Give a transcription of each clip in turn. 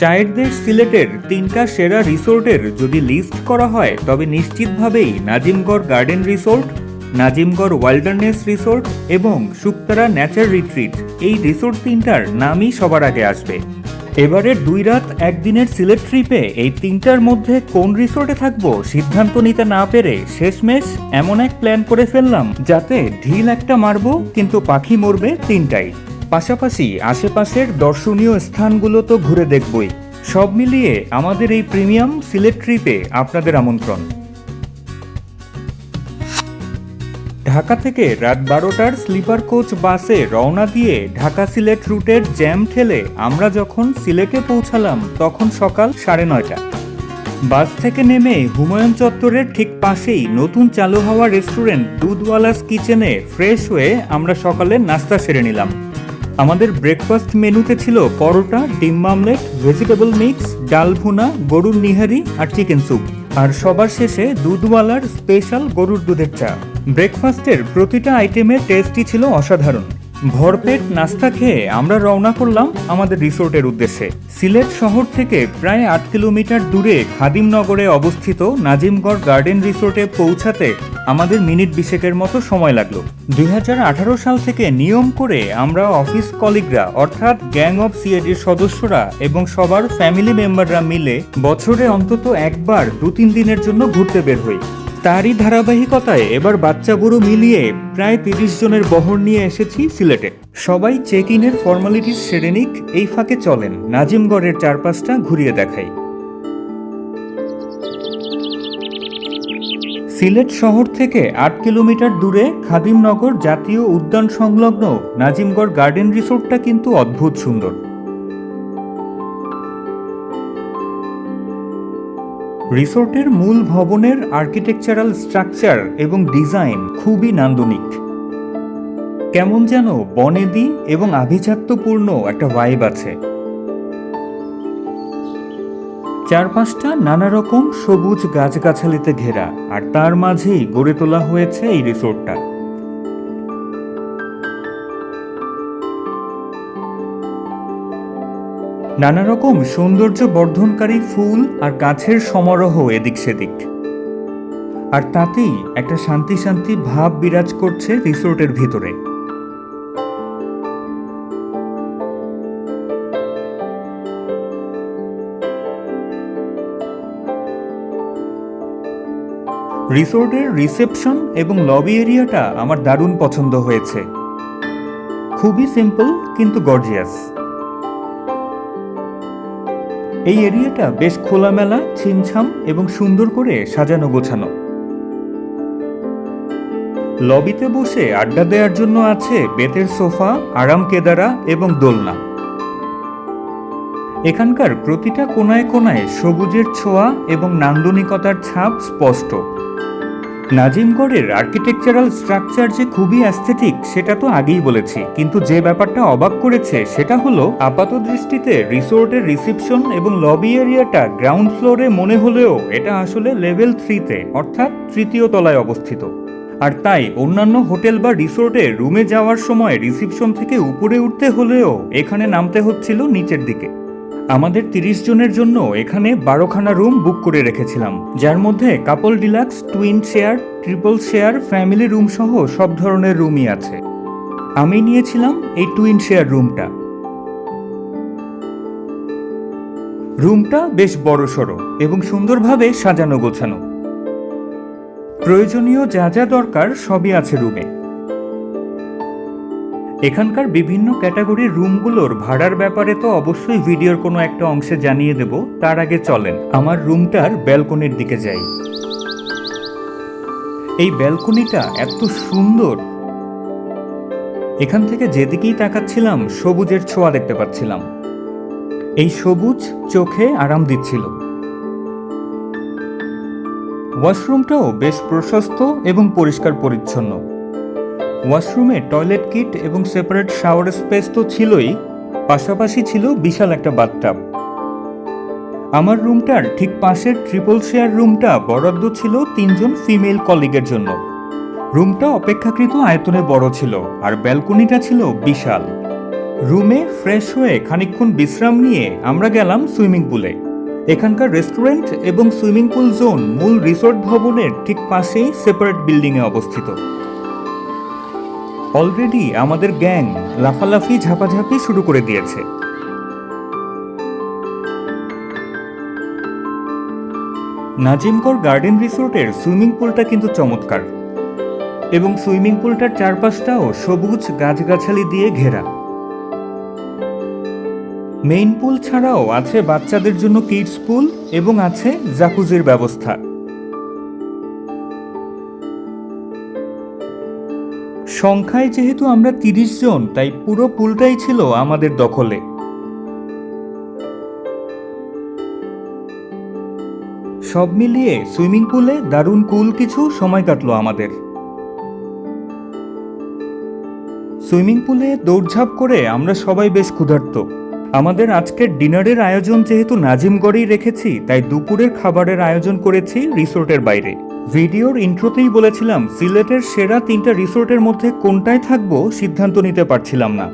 চায়ের দেশ সিলেটের তিনটা সেরা রিসোর্টের যদি লিস্ট করা হয়, তবে নিশ্চিতভাবেই Nazimgarh garden resort, Nazimgarh wilderness resort এবং শুক্তারা ন্যাচার রিট্রিট এই রিসোর্ট তিনটার নামই সবার আগে আসবে। এবারের দুই রাত একদিনের সিলেট ট্রিপে এই তিনটার মধ্যে কোন রিসোর্টে থাকব সিদ্ধান্ত নিতে না পেরে শেষমেশ এমন এক প্ল্যান করে ফেললাম, যাতে ঢিল একটা মারবো, কিন্তু পাখি মরবে তিনটাই। পাশাপাশি আশেপাশের দর্শনীয় স্থানগুলো তো ঘুরে দেখবই। সব মিলিয়ে আমাদের এই প্রিমিয়াম সিলেট ট্রিপে আপনাদের আমন্ত্রণ। ঢাকা থেকে রাত বারোটার স্লিপার কোচ বাসে রওনা দিয়ে ঢাকা সিলেট রুটের জ্যাম ঠেলে আমরা যখন সিলেটে পৌঁছালাম তখন সকাল সাড়ে নয়টা। বাস থেকে নেমে হুমায়ুন চত্বরের ঠিক পাশেই নতুন চালু হওয়া রেস্টুরেন্ট দুধওয়ালাস কিচেনে ফ্রেশ হয়ে আমরা সকালে নাস্তা সেরে নিলাম। আমাদের ব্রেকফাস্ট মেনুতে ছিল পরোটা, ডিম মামলেট ভেজিটেবল মিক্স ডাল ভুনা, গরুর নিহারি আর চিকেন স্যুপ আর সবার শেষে দুধওয়ালার স্পেশাল গরুর দুধের চা। ব্রেকফাস্টের প্রতিটা আইটেমের টেস্টই ছিল অসাধারণ। ভরপেট নাস্তা খেয়ে আমরা রওনা করলাম আমাদের রিসোর্টের উদ্দেশ্যে। সিলেট শহর থেকে প্রায় আট কিলোমিটার দূরে খাদিমনগরে অবস্থিত নাজিমগড় গার্ডেন রিসোর্টে পৌঁছাতে আমাদের মিনিট বিশেকের মতো সময় লাগল। দুই হাজার আঠারো সাল থেকে নিয়ম করে আমরা অফিস কলিগরা, অর্থাৎ গ্যাং অফ সিএডির সদস্যরা এবং সবার ফ্যামিলি মেম্বাররা মিলে বছরে অন্তত একবার দু তিন দিনের জন্য ঘুরতে বের হই। তারই ধারাবাহিকতায় এবার বাচ্চা বুড়ো মিলিয়ে প্রায় তিরিশ জনের বহর নিয়ে এসেছি সিলেটে। সবাই চেক ইনের ফর্মালিটিস সেরে নিক, এই ফাঁকে চলেন, নাজিমগড়ের চারপাশটা ঘুরিয়ে দেখাই। সিলেট শহর থেকে আট কিলোমিটার দূরে খাদিমনগর জাতীয় উদ্যান সংলগ্ন নাজিমগড় গার্ডেন রিসোর্টটা কিন্তু অদ্ভুত সুন্দর। রিসোর্টের মূল ভবনের আর্কিটেকচারাল স্ট্রাকচার এবং ডিজাইন খুবই নান্দনিক। কেমন যেন বনেদি এবং আভিজাত্যপূর্ণ একটা ভাইব আছে। চারপাশটা নানা রকম সবুজ গাছগাছালিতে ঘেরা, আর তার মাঝেই গড়ে তোলা হয়েছে এই রিসোর্টটা। নানা রকম সৌন্দর্য বর্ধনকারী ফুল আর গাছের সমারোহ এদিক সেদিক। আর তাতেই একটা শান্তি শান্তি ভাব বিরাজ করছে রিসোর্টের ভিতরে। রিসোর্টের রিসেপশন এবং লবি এরিয়াটা আমার দারুণ পছন্দ হয়েছে। খুবই সিম্পল কিন্তু গর্জিয়াস। এই এরিয়াটা বেশ খোলামেলা, ছিমছাম এবং সুন্দর করে সাজানো গোছানো। লবিতে বসে আড্ডা দেওয়ার জন্য আছে বেতের সোফা, আরাম কেদারা এবং দোলনা। এখানকার প্রতিটা কোনায় কোনায় সবুজের ছোঁয়া এবং নান্দনিকতার ছাপ স্পষ্ট। নাজিমগড়ের আর্কিটেকচারাল স্ট্রাকচার যে খুবই অ্যাস্থেটিক সেটা তো আগেই বলেছি। কিন্তু যে ব্যাপারটা অবাক করেছে, সেটা হলো আপাত দৃষ্টিতে রিসোর্টের রিসেপশন এবং লবি এরিয়াটা গ্রাউন্ড ফ্লোরে মনে হলেও এটা আসলে লেভেল থ্রিতে অর্থাৎ তৃতীয় তলায় অবস্থিত। আর তাই অন্যান্য হোটেল বা রিসোর্টে রুমে যাওয়ার সময় রিসিপশন থেকে উপরে উঠতে হলেও এখানে নামতে হচ্ছিল নিচের দিকে। আমাদের তিরিশ জনের জন্য এখানে বারোখানা রুম বুক করে রেখেছিলাম, যার মধ্যে couple deluxe, twin share, triple share, family room সহ সব ধরনের রুমই আছে। আমি নিয়েছিলাম এই টুইন শেয়ার রুমটা। রুমটা বেশ বড় সড়ো এবং সুন্দরভাবে সাজানো গোছানো। প্রয়োজনীয় যা যা দরকার সবই আছে রুমে। এখানকার বিভিন্ন ক্যাটাগরির রুমগুলোর ভাড়ার ব্যাপারে তো অবশ্যই ভিডিওর কোনো একটা অংশে জানিয়ে দেব, তার আগে চলেন, আমার রুমটার ব্যালকনির দিকে যাই। এই ব্যালকনিটা এত সুন্দর! এখান থেকে যেদিকেই তাকাচ্ছিলাম, সবুজের ছোঁয়া দেখতে পাচ্ছিলাম। এই সবুজ চোখে আরাম দিচ্ছিল। ওয়াশরুমটাও বেশ প্রশস্ত এবং পরিষ্কার পরিচ্ছন্ন ওয়াশরুমে টয়লেট কিট এবং সেপারেট শাওয়ার স্পেস তো ছিলই, পাশাপাশি ছিল বিশাল একটা বাথটাব। আমার রুমটার ঠিক পাশের ট্রিপল শেয়ার রুমটা বরাদ্দ ছিল তিনজন ফিমেল কলিগের জন্য। রুমটা অপেক্ষাকৃত আয়তনে বড় ছিল আর ব্যালকনিটা ছিল বিশাল। রুমে ফ্রেশ হয়ে খানিকক্ষণ বিশ্রাম নিয়ে আমরা গেলাম সুইমিং পুলে। এখানকার রেস্টুরেন্ট এবং সুইমিং পুল জোন মূল রিসোর্ট ভবনের ঠিক পাশেই সেপারেট বিল্ডিংয়ে অবস্থিত। অলরেডি আমাদের গ্যাং লাফালাফি, ঝাপাঝাপি শুরু করে দিয়েছে। নাজিমগড় গার্ডেন রিসোর্টের সুইমিং পুলটা কিন্তু চমৎকার। এবং সুইমিং পুলটার চারপাশটাও সবুজ গাছগাছালি দিয়ে ঘেরা। মেইন পুল ছাড়াও আছে বাচ্চাদের জন্য কিডস পুল এবং আছে জাকুজির ব্যবস্থা। সংখ্যায় যেহেতু আমরা তিরিশ জন, তাই পুরো পুলটাই ছিল আমাদের দখলে। সব মিলিয়ে সুইমিং পুলে দারুণ কুল কিছু সময় কাটলো আমাদের। সুইমিং পুলে দৌড়ঝাঁপ করে আমরা সবাই বেশ ক্ষুধার্ত। আমাদের আজকের ডিনারের আয়োজন যেহেতু নাজিমগড়েই রেখেছি, তাই দুপুরের খাবারের আয়োজন করেছি রিসোর্টের বাইরে। ভিডিওর ইন্ট্রোতেই বলেছিলাম, সিলেটের সেরা তিনটা রিসোর্টের মধ্যে কোনটায় থাকব সিদ্ধান্ত নিতে পারছিলাম না।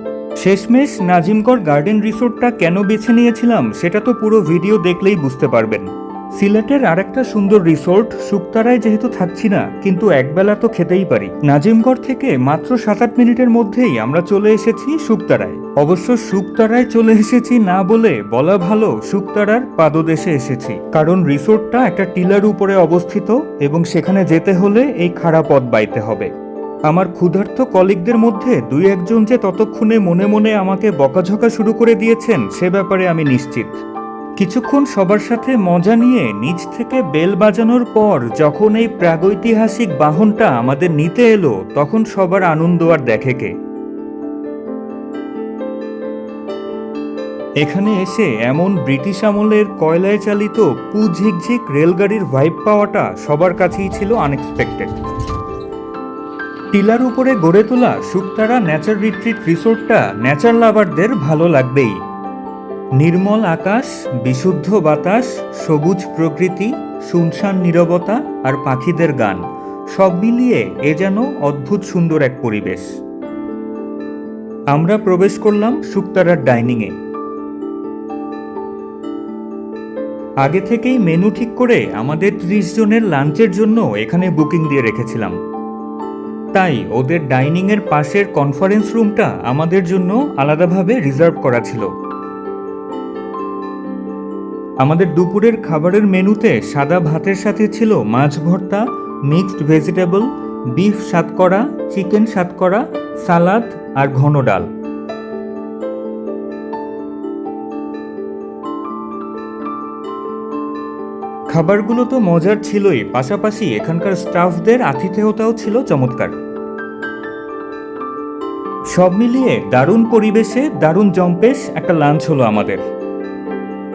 শেষমেশ নাজিমগড় গার্ডেন রিসোর্টটা কেন বেছে নিয়েছিলাম, সেটা তো পুরো ভিডিও দেখলেই বুঝতে পারবেন। সিলেটের আরেকটা সুন্দর রিসোর্ট শুকতারায় যেহেতু থাকছি না, কিন্তু একবেলা তো খেতেই পারি। নাজিমগড় থেকে মাত্র সাত আট মিনিটের মধ্যেই আমরা চলে এসেছি শুকতারায় অবশ্য শুকতারায় চলে এসেছি না বলে বলা ভালো শুকতারার পাদদেশে এসেছি। কারণ রিসোর্টটা একটা টিলার উপরে অবস্থিত এবং সেখানে যেতে হলে এই খাড়া পথ বাইতে হবে। আমার ক্ষুধার্ত কলিগদের মধ্যে দুই একজন যে ততক্ষণে মনে মনে আমাকে বকাঝকা শুরু করে দিয়েছেন, সে ব্যাপারে আমি নিশ্চিত। কিছুক্ষণ সবার সাথে মজা নিয়ে নিচ থেকে বেল বাজানোর পর যখন এই প্রাগৈতিহাসিক বাহনটা আমাদের নিতে এলো, তখন সবার আনন্দ আর দেখে কে। এখানে এসে এমন ব্রিটিশ আমলের কয়লায় চালিত পু ঝিকঝিক রেলগাড়ির ভাইব পাওয়াটা সবার কাছেই ছিল আনএক্সপেক্টেড টিলার উপরে গড়ে তোলা শুকতারা ন্যাচার রিট্রিট রিসোর্টটা ন্যাচার লাভারদের ভালো লাগবেই। নির্মল আকাশ, বিশুদ্ধ বাতাস, সবুজ প্রকৃতি, শুনশান নীরবতা আর পাখিদের গান, সব মিলিয়ে এ যেন অদ্ভুত সুন্দর এক পরিবেশ। আমরা প্রবেশ করলাম শুক্তারার ডাইনিংয়ে। আগে থেকেই মেনু ঠিক করে আমাদের ত্রিশ জনের লাঞ্চের জন্য এখানে বুকিং দিয়ে রেখেছিলাম। তাই ওদের ডাইনিংয়ের পাশের কনফারেন্স রুমটা আমাদের জন্য আলাদাভাবে রিজার্ভ করা ছিল। আমাদের দুপুরের খাবারের মেনুতে সাদা ভাতের সাথে ছিল মাছ ভর্তা, মিক্সড ভেজিটেবল, বিফ সাতকরা, চিকেন সাতকরা, সালাদ আর ঘন ডাল। খাবারগুলো তো মজার ছিলই, পাশাপাশি এখানকার স্টাফদের আতিথেয়তাও ছিল চমৎকার। সব মিলিয়ে দারুণ পরিবেশে দারুণ জম্পেশ একটা লাঞ্চ হলো আমাদের।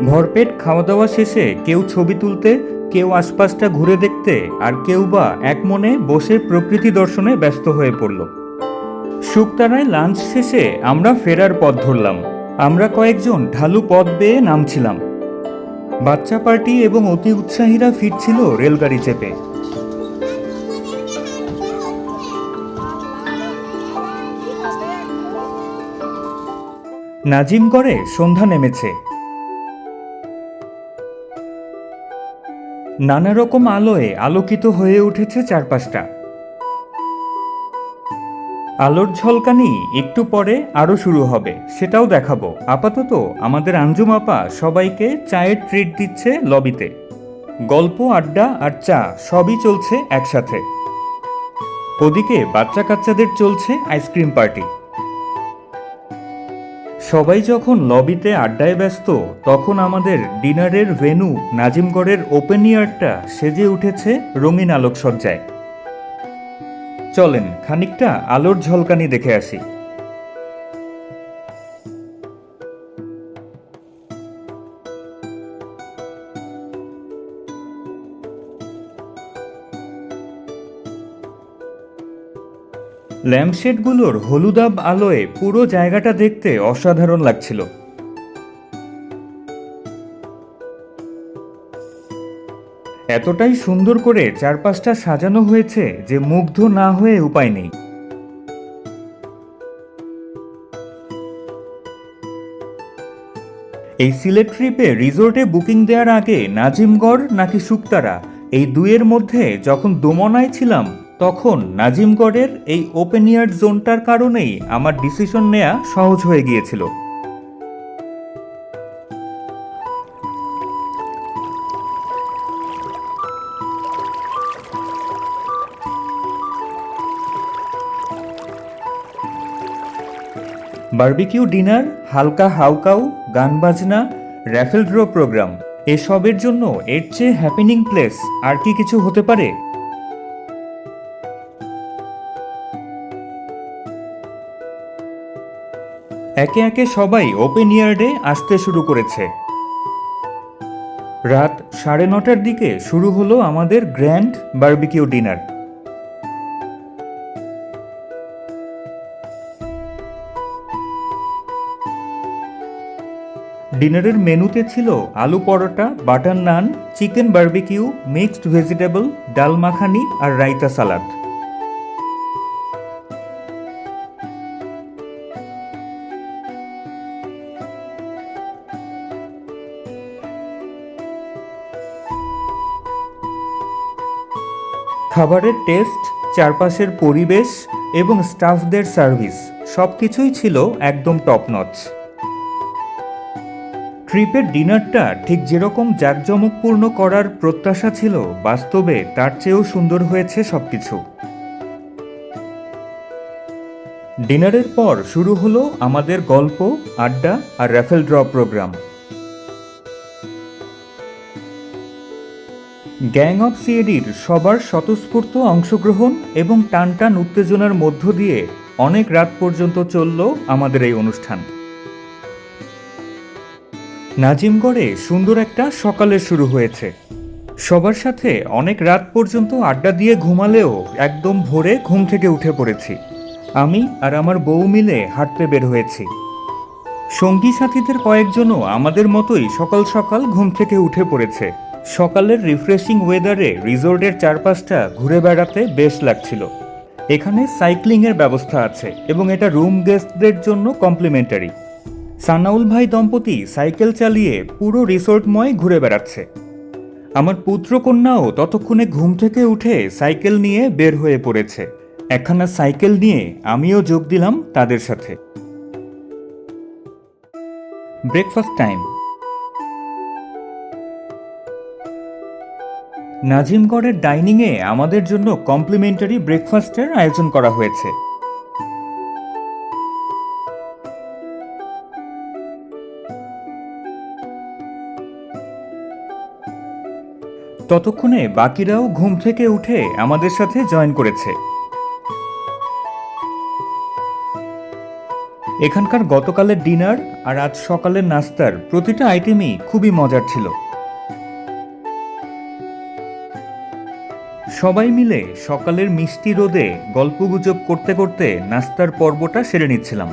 ভরপেট খাওয়া দাওয়া শেষে কেউ ছবি তুলতে, কেউ আশপাশটা ঘুরে দেখতে আর কেউ বা এক মনে বসে প্রকৃতি দর্শনে ব্যস্ত হয়ে পড়ল। শুকতারায় লাঞ্চ শেষে আমরা ফেরার পথ ধরলাম। আমরা কয়েকজন ঢালু পথ বেয়ে নামছিলাম। বাচ্চা পার্টি এবং অতি উৎসাহীরা ফিরছিল রেলগাড়ি চেপে। নাজিমগড়ে সন্ধ্যা নেমেছে। নানা রকম আলোয় আলোকিত হয়ে উঠেছে চারপাশটা। আলোর ঝলকানি একটু পরে আরও শুরু হবে, সেটাও দেখাবো। আপাতত আমাদের আঞ্জুম আপা সবাইকে চায়ের ট্রিট দিচ্ছে লবিতে। গল্প, আড্ডা আর চা সবই চলছে একসাথে। ওদিকে বাচ্চা কাচ্চাদের চলছে আইসক্রিম পার্টি। সবাই যখন লবিতে আড্ডায় ব্যস্ত, তখন আমাদের ডিনারের ভেনু নাজিমগড়ের ওপেন ইয়ারটা সেজে উঠেছে রঙিন আলোকসজ্জায়। চলেন, খানিকটা আলোর ঝলকানি দেখে আসি। ল্যাম্পশেডগুলোর হলুদাব আলোয় পুরো জায়গাটা দেখতে অসাধারণ লাগছিল। এতটাই সুন্দর করে চারপাশটা সাজানো হয়েছে যে মুগ্ধ না হয়ে উপায় নেই। এই সিলেট ট্রিপে রিসোর্টে বুকিং দেওয়ার আগে নাজিমগড় নাকি শুক্তারা এই দুইয়ের মধ্যে যখন দোমনায় ছিলাম তখন নাজিমগড়ের এই ওপেন ইয়ার জোনটার কারণেই আমার ডিসিশন নেয়া সহজ হয়ে গিয়েছিল। বার্বিকিউ ডিনার, হালকা হাউকাউ, গান বাজনা র্যাফেল ড্র প্রোগ্রাম এসবের জন্য এর চেয়ে হ্যাপিনিং প্লেস আর কি কিছু হতে পারে? একে একে সবাই ওপেন ইয়ার্ডে আসতে শুরু করেছে। রাত সাড়ে নটার দিকে শুরু হলো আমাদের গ্র্যান্ড বারবিকিউ ডিনার। ডিনারের মেনুতে ছিল aloo paratha, butter naan, chicken barbecue, mixed vegetable, dal makhani আর রাইতা সালাদ। খাবারের টেস্ট, চারপাশের পরিবেশ এবং স্টাফদের সার্ভিস সব কিছুই ছিল একদম টপ নচ ট্রিপের ডিনারটা ঠিক যেরকম জাঁকজমকপূর্ণ করার প্রত্যাশা ছিল, বাস্তবে তার চেয়েও সুন্দর হয়েছে সব কিছু ডিনারের পর শুরু হলো আমাদের গল্প, আড্ডা আর raffle draw program gang of সিএডির সবার স্বতঃস্ফূর্ত অংশগ্রহণ এবং টান টান উত্তেজনার মধ্য দিয়ে অনেক রাত পর্যন্ত চলল আমাদের এই অনুষ্ঠান। নাজিমগড়ে সুন্দর একটা সকালের শুরু হয়েছে। সবার সাথে অনেক রাত পর্যন্ত আড্ডা দিয়ে ঘুমালেও একদম ভোরে ঘুম থেকে উঠে পড়েছি। আমি আর আমার বউ মিলে হাঁটতে বের হয়েছি। সঙ্গী সাথীদের কয়েকজনও আমাদের মতোই সকাল সকাল ঘুম থেকে উঠে পড়েছে। সকালের রিফ্রেশিং ওয়েদারে রিসোর্টের চারপাশটা ঘুরে বেড়াতে বেশ লাগছিল। এখানে সাইক্লিংয়ের ব্যবস্থা আছে এবং এটা রুম গেস্টদের জন্য কমপ্লিমেন্টারি সানাউল ভাই দম্পতি সাইকেল চালিয়ে পুরো রিসোর্টময় ঘুরে বেড়াচ্ছে। আমার পুত্রকন্যাও ততক্ষণে ঘুম থেকে উঠে সাইকেল নিয়ে বের হয়ে পড়েছে। একখানা সাইকেল নিয়ে আমিও যোগ দিলাম তাদের সাথে। ব্রেকফাস্ট টাইম নাজিমগড়ের ডাইনিংয়ে আমাদের জন্য কমপ্লিমেন্টারি ব্রেকফাস্টের আয়োজন করা হয়েছে। ততক্ষণে বাকিরাও ঘুম থেকে উঠে আমাদের সাথে জয়েন করেছে। এখানকার গতকালের ডিনার আর আজ সকালের নাস্তার প্রতিটা আইটেমই খুবই মজার ছিল। সবাই মিলে সকালের মিষ্টি রোদে গল্পগুজব করতে করতে নাস্তার পর্বটা সেরে নিচ্ছিলাম।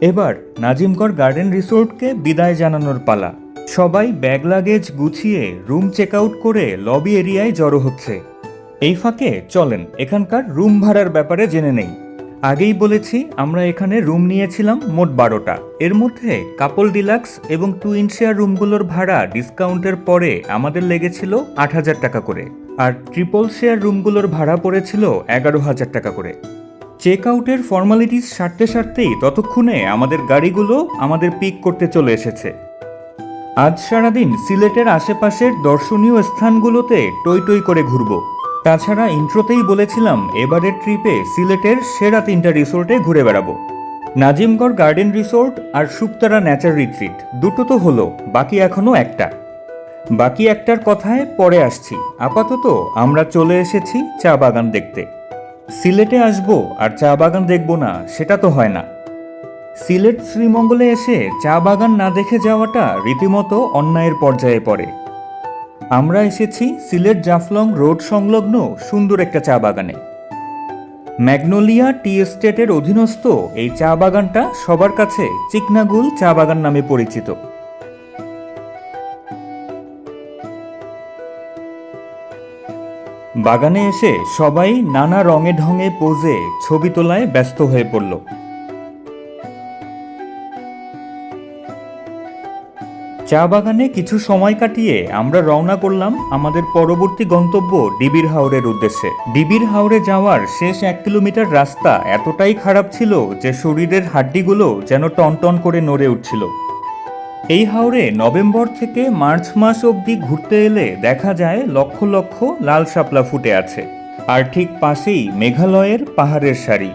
এবার নাজিমগড় গার্ডেন রিসোর্টকে বিদায় জানানোর পালা। সবাই ব্যাগ লাগেজ গুছিয়ে রুম চেক আউট করে লবি এরিয়ায় জড়ো হচ্ছে। এই ফাঁকে চলেন, এখানকার রুম ভাড়ার ব্যাপারে জেনে নেই। আগেই বলেছি, আমরা এখানে রুম নিয়েছিলাম মোট বারোটা। এর মধ্যে কাপল ডিলাক্স এবং টুইন শেয়ার রুমগুলোর ভাড়া ডিসকাউন্টের পরে আমাদের লেগেছিল আট হাজার টাকা করে। আর ট্রিপল শেয়ার রুমগুলোর ভাড়া পড়েছিল এগারো হাজার টাকা করে। চেক আউটের ফর্মালিটিস সারতে সারতেই ততক্ষণে আমাদের গাড়িগুলো আমাদের পিক করতে চলে এসেছে। আজ সারাদিন সিলেটের আশেপাশের দর্শনীয় স্থানগুলোতে টই টই করে ঘুরব। তাছাড়া ইন্ট্রোতেই বলেছিলাম, এবারের ট্রিপে সিলেটের সেরা তিনটা রিসোর্টে ঘুরে বেড়াবো। নাজিমগড় গার্ডেন রিসোর্ট আর শুক্তারা ন্যাচার রিট্রিট, দুটো তো হলো, বাকি এখনও একটা। বাকি একটার কথায় পরে আসছি। আপাতত আমরা চলে এসেছি চা বাগান দেখতে। সিলেটে আসব আর চা বাগান দেখব না, সেটা তো হয় না। সিলেট শ্রীমঙ্গলে এসে চা বাগান না দেখে যাওয়াটা রীতিমতো অন্যায়ের পর্যায়ে পড়ে। আমরা এসেছি সিলেট জাফলং রোড সংলগ্ন সুন্দর একটা চা বাগানে। ম্যাগনোলিয়া টি এস্টেটের অধীনস্থ এই চা বাগানটা সবার কাছে চিকনাগুল চা বাগান নামে পরিচিত। বাগানে এসে সবাই নানা রঙে ঢঙে পোজে ছবি তোলায় ব্যস্ত হয়ে পড়ল। চা বাগানে কিছু সময় কাটিয়ে আমরা রওনা করলাম আমাদের পরবর্তী গন্তব্য ডিবির হাওরের উদ্দেশ্যে। ডিবির হাওরে যাওয়ার শেষ এক কিলোমিটার রাস্তা এতটাই খারাপ ছিল যে শরীরের হাড্ডিগুলো যেন টনটন করে নড়ে উঠছিল। এই হাওরে নভেম্বর থেকে মার্চ মাস অবধি ঘুরতে এলে দেখা যায় লক্ষ লক্ষ লাল শাপলা ফুটে আছে। আর ঠিক পাশেই মেঘালয়ের পাহাড়ের সারি।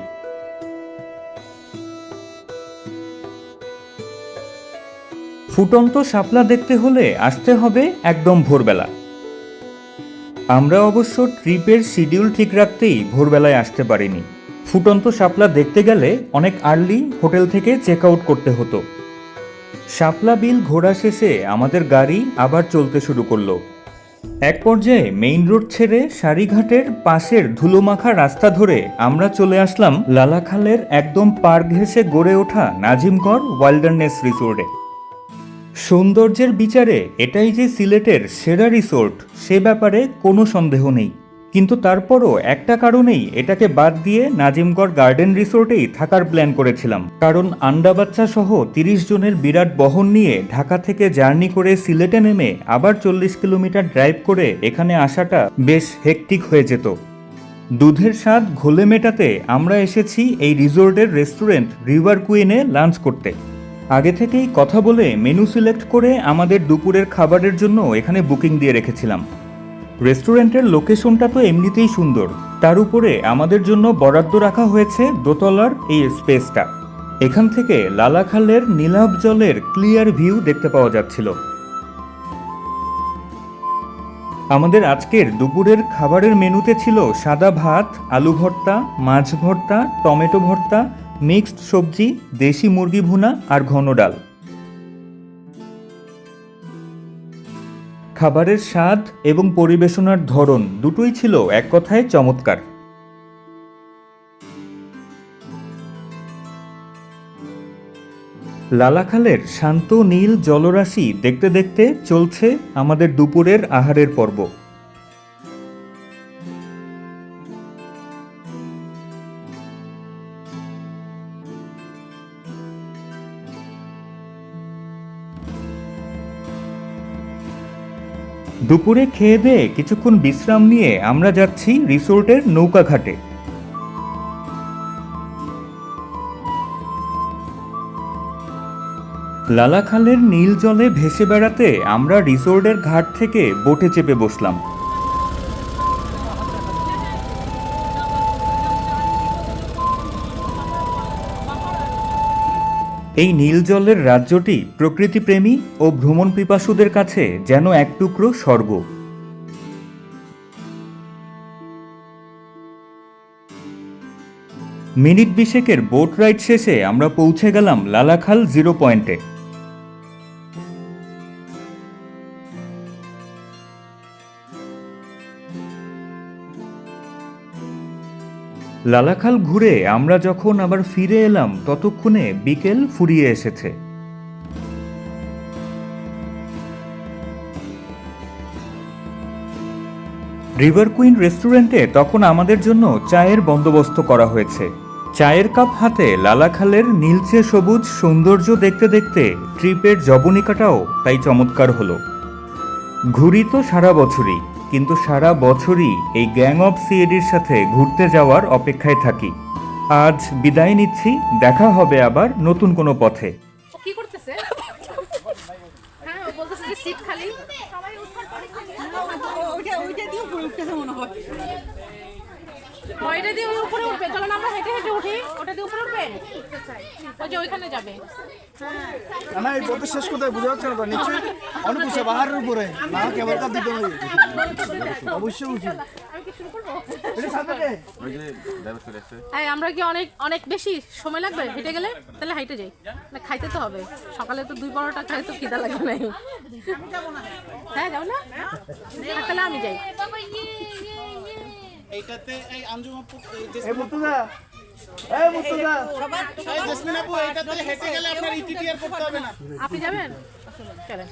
ফুটন্ত শাপলা দেখতে হলে আসতে হবে একদম ভোরবেলা। আমরা অবশ্য ট্রিপের শিডিউল ঠিক রাখতেই ভোরবেলায় আসতে পারিনি। ফুটন্ত শাপলা দেখতে গেলে অনেক আর্লি হোটেল থেকে চেক আউট করতে হতো। শাপলা বিল ঘোরা শেষে আমাদের গাড়ি আবার চলতে শুরু করল। এক পর্যায়ে মেইন রোড ছেড়ে সারিঘাটের পাশের ধুলোমাখা রাস্তা ধরে আমরা চলে আসলাম লালাখালের একদম পার ঘেঁষে গড়ে ওঠা নাজিমগড় ওয়াইল্ডারনেস রিসোর্টে। সৌন্দর্যের বিচারে এটাই যে সিলেটের সেরা রিসোর্ট, সে ব্যাপারে কোনো সন্দেহ নেই। কিন্তু তারপরও একটা কারণেই এটাকে বাদ দিয়ে নাজিমগড় গার্ডেন রিসোর্টেই থাকার প্ল্যান করেছিলাম। কারণ আন্ডা বাচ্চা সহ তিরিশ জনের বিরাট বহন নিয়ে ঢাকা থেকে জার্নি করে সিলেটে নেমে আবার চল্লিশ কিলোমিটার ড্রাইভ করে এখানে আসাটা বেশ হেকটিক হয়ে যেত। দুধের স্বাদ ঘোলে মেটাতে আমরা এসেছি এই রিসোর্টের রেস্টুরেন্ট রিভার কুইনে লাঞ্চ করতে। আগে থেকেই কথা বলে মেনু সিলেক্ট করে আমাদের দুপুরের খাবারের জন্য এখানে বুকিং দিয়ে রেখেছিলাম। রেস্টুরেন্টের লোকেশনটা তো এমনিতেই সুন্দর। তার উপরে আমাদের জন্য বরাদ্দ রাখা হয়েছে দোতলার এই স্পেসটা। এখান থেকে লালাখালের নীলাভ জলের ক্লিয়ার ভিউ দেখতে পাওয়া যাচ্ছিল। আমাদের আজকের দুপুরের খাবারের মেনুতে ছিল সাদা ভাত, আলু ভর্তা, মাছ ভর্তা, টমেটো ভর্তা মিক্সড সবজি, দেশি মুরগি ভুনা আর ঘন ডাল। খাবারের স্বাদ এবং পরিবেশনার ধরন দুটোই ছিল এক কথায় চমৎকার। লালাখালের শান্ত নীল জলরাশি দেখতে দেখতে চলছে আমাদের দুপুরের আহারের পর্ব। দুপুরে খেয়ে দেয়ে কিছুক্ষণ বিশ্রাম নিয়ে আমরা যাচ্ছি রিসোর্টের নৌকাঘাটে। লালাখালের নীল জলে ভেসে বেড়াতে আমরা রিসোর্টের ঘাট থেকে বোটে চেপে বসলাম। এই নীল জলের রাজ্যটি প্রকৃতিপ্রেমী ও ভ্রমণ পিপাসুদের কাছে যেন এক টুকরো স্বর্গ। মিনিট বিশেকের বোট রাইড শেষে আমরা পৌঁছে গেলাম লালাখাল জিরো পয়েন্টে। লালাখাল ঘুরে আমরা যখন আবার ফিরে এলাম, ততক্ষণে বিকেল ফুরিয়ে এসেছে। রিভার কুইন রেস্টুরেন্টে তখন আমাদের জন্য চায়ের বন্দোবস্ত করা হয়েছে। চায়ের কাপ হাতে লালাখালের নীলচে সবুজ সৌন্দর্য দেখতে দেখতে ট্রিপের জবনিকাটাও তাই চমৎকার হলো। ঘুরি তো সারা বছরই। কিন্তু সারা বছরই এই গ্যাং অফ সিএডির সাথে ঘুরতে যাওয়ার অপেক্ষায় থাকি। আজ বিদায় নিচ্ছি দেখা হবে আবার নতুন কোনো পথে। কি করতেছে? হ্যাঁ ও বলতেছে যে সিট খালি। সবাই উঠার পরে ওইটা ওইটা দিয়ে উপরে উঠতেছে মনে হয়। ওইটা দিয়ে উপরে উঠবে চলো না। আমরা হেঁটে হেঁটে উঠি ওটা দিয়ে উপরে উঠবে? ওই যে ওইখানে যাবে। না এই পথে শেষ কোথায় বুঝা যাচ্ছে না অনেক উঁচু পাহাড়ের উপরে। না দিতে হবে। অবশ্যই উঁচু আমরা কি অনেক অনেক বেশি সময় লাগবে হেঁটে গেলে? তাহলে হাইটে যাই। না খাইতে তো হবে। সকালে তো দুই পরোটা খাই তো খিদা লাগে নাই হ্যাঁ যাও না। তাহলে আমি যাই। এইটাতে এই আঞ্জুম আপু এই এই মুর্তজা। এই মুর্তজা। এই জেসমিন আপু এইটাতে হেঁটে গেলে আপনার ইটিটিআর করতে হবে না। আপনি যাবেন? চলেন।